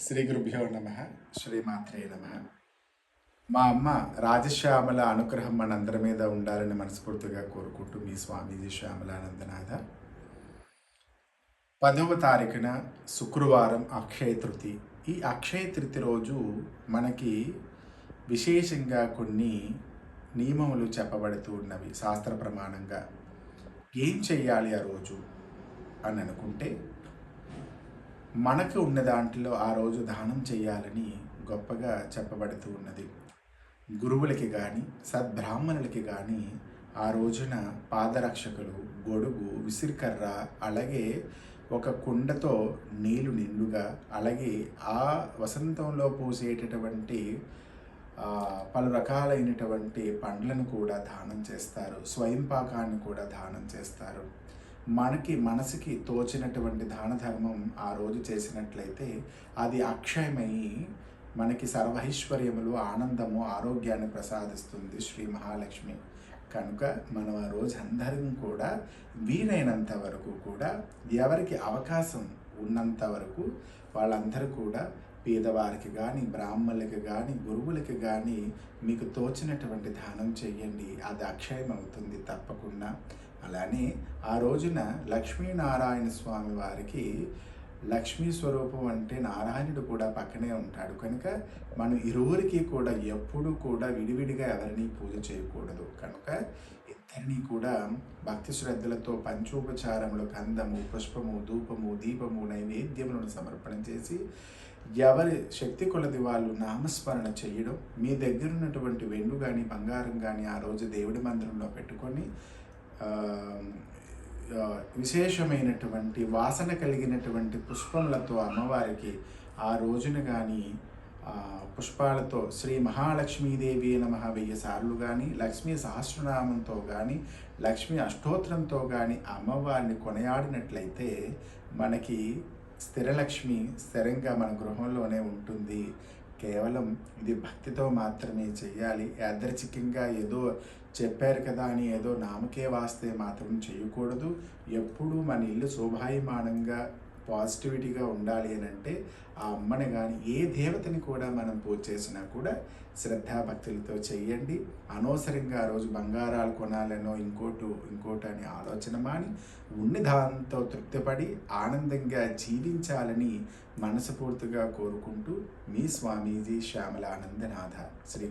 శ్రీ గురుభ్యో నమ. శ్రీమాత్రే నమ. మా అమ్మ రాజశ్యామల అనుగ్రహం మనందరి మీద ఉండాలని మనస్ఫూర్తిగా కోరుకుంటూ మీ స్వామీజీ శ్యామలానందనాథ. పదవ తారీఖున శుక్రవారం అక్షయ తృతి. ఈ అక్షయ తృతి రోజు మనకి విశేషంగా కొన్ని నియమములు చెప్పబడుతూ ఉన్నవి. శాస్త్ర ప్రమాణంగా ఏం చెయ్యాలి ఆ రోజు అని అనుకుంటే మనకు ఉన్న దాంట్లో ఆ రోజు దానం చేయాలని గొప్పగా చెప్పబడుతూ ఉన్నది. గురువులకి కానీ సద్బ్రాహ్మణులకి కానీ ఆ రోజున పాదరక్షకులు గొడుగు విసిరికర్ర అలాగే ఒక కుండతో నీళ్ళు నిండుగా అలాగే ఆ వసంతంలో పూసేటటువంటి పలు రకాలైనటువంటి పండ్లను కూడా దానం చేస్తారు. స్వయంపాకాన్ని కూడా దానం చేస్తారు. మనకి మనసుకి తోచినటువంటి దాన ధర్మం ఆ రోజు చేసినట్లయితే అది అక్షయమై మనకి సర్వైశ్వర్యములు ఆనందము ఆరోగ్యాన్ని ప్రసాదిస్తుంది శ్రీ మహాలక్ష్మి. కనుక మనం ఆ రోజు అందరం కూడా వీలైనంత వరకు కూడా ఎవరికి అవకాశం ఉన్నంత వరకు వాళ్ళందరూ కూడా పేదవారికి కానీ బ్రాహ్మణులకి కానీ గురువులకి కానీ మీకు తోచినటువంటి దానం చేయండి అది అక్షయం అవుతుంది తప్పకుండా. అలానే ఆ రోజున లక్ష్మీనారాయణ స్వామి వారికి లక్ష్మీ స్వరూపం అంటే నారాయణుడు కూడా పక్కనే ఉంటాడు. కనుక మనం ఇరువురికి కూడా ఎప్పుడు కూడా విడివిడిగా ఎవరిని పూజ చేయకూడదు. కనుక ఇద్దరిని కూడా భక్తి శ్రద్ధలతో పంచోపచారములు కందము పుష్పము ధూపము దీపము నైవేద్యములను సమర్పణ చేసి ఎవరి శక్తి కొలది వాళ్ళు నామస్మరణ చేయడం మీ దగ్గర ఉన్నటువంటి వెండు కానీ బంగారం కానీ ఆ రోజు దేవుడి మందిరంలో పెట్టుకొని విశేషమైనటువంటి వాసన కలిగినటువంటి పుష్పములతో అమ్మవారికి ఆ రోజున కానీ పుష్పాలతో శ్రీ మహాలక్ష్మీదేవి నమ వెయ్యి సార్లు కానీ లక్ష్మీ సహస్రనామంతో కానీ లక్ష్మీ అష్టోత్తరంతో కానీ అమ్మవారిని కొనయాడినట్లయితే మనకి స్థిరలక్ష్మి స్థిరంగా మన గృహంలోనే ఉంటుంది. కేవలం ఇది భక్తితో మాత్రమే చేయాలి యాదృచ్ఛికంగా ఏదో చెప్పారు కదా అని ఏదో నామకే వాస్తే మాత్రం చేయకూడదు ఎప్పుడూ మన ఇల్లు శోభాయమానంగా పాజిటివిటీగా ఉండాలి అని అంటే ఆ అమ్మని కానీ ఏ దేవతని కూడా మనం పూజ చేసినా కూడా శ్రద్ధాభక్తులతో చెయ్యండి అనవసరంగా ఆ రోజు బంగారాలు కొనాలనో ఇంకోటి ఇంకోటి అని ఆలోచన మాని ఉండి దాంతో తృప్తిపడి ఆనందంగా జీవించాలని మనస్ఫూర్తిగా కోరుకుంటూ మీ స్వామీజీ శ్యామలానందనాథ. శ్రీ